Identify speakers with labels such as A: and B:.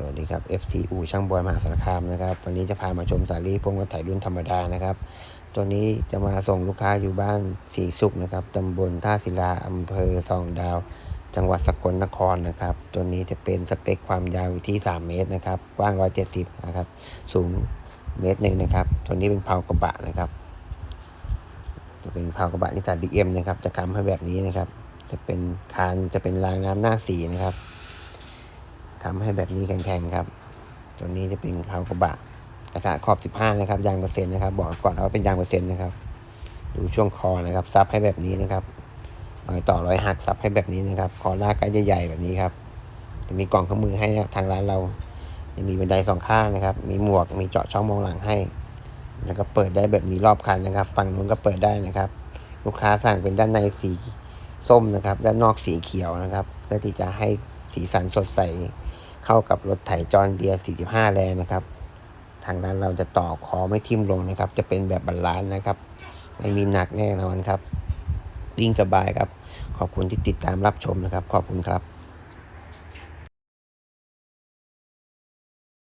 A: สวัสดีครับ FC อูช่างบอยมหาสารคามนะครับ วันนี้จะพามาชมสาลีพวงรถไถรุ่นธรรมดานะครับ ตัวนี้จะมาส่งลูกค้าอยู่บ้านสีสุขนะครับตำบลท่าศิลาอำเภอสองดาว จังหวัดสกลนครนะครับ ตัวนี้จะเป็นสเปคความยาวอยู่ที่ 3 เมตรนะครับกว้าง 170 นะครับ สูงเมตรหนึ่งนะครับ ตัวนี้เป็นเพากระบะนะครับจะเป็นเพากระบะนิสสันบิ๊กเอ็มนะครับจะทำให้แบบนี้นะครับ จะเป็นคานจะเป็นรางงามหน้าสีนะครับ ทำให้แบบนี้แข็งๆครับ ตัวนี้จะเป็นเพากระบะกระถาขอบ15นะครับ ยางเปอร์เซ็นต์นะครับ บอกก่อนว่าเป็นยางเปอร์เซ็นต์นะครับ ดูช่วงคอนะครับ ซับให้แบบนี้นะครับรอยต่อรอยหักซับให้แบบนี้นะครับ คอลากก็ใหญ่ๆแบบนี้ครับ จะมีกล่องเครื่องมือให้ครับทางร้านเราจะมีบันไดสองข้างนะครับ มีหมวก มีเจาะช่องมองหลังให้ แล้วก็เปิดได้แบบนี้รอบคันนะครับ ฝั่งนู้นก็เปิดได้นะครับ ลูกค้าสั่งเป็นด้านในสีส้มนะครับ ด้านนอกสีเขียวนะครับเพื่อที่จะให้สีสันสดใส เข้ากับรถไถจอนเดีย45 แรงนะครับ ทางร้านเราจะต่อคอไม่ทิ่มลงนะครับ จะเป็นแบบบาลานซ์นะครับ ไม่มีหนักแน่นอนครับวิ่งสบายครับ ขอบคุณที่ติดตามรับชมนะครับ ขอบคุณครับ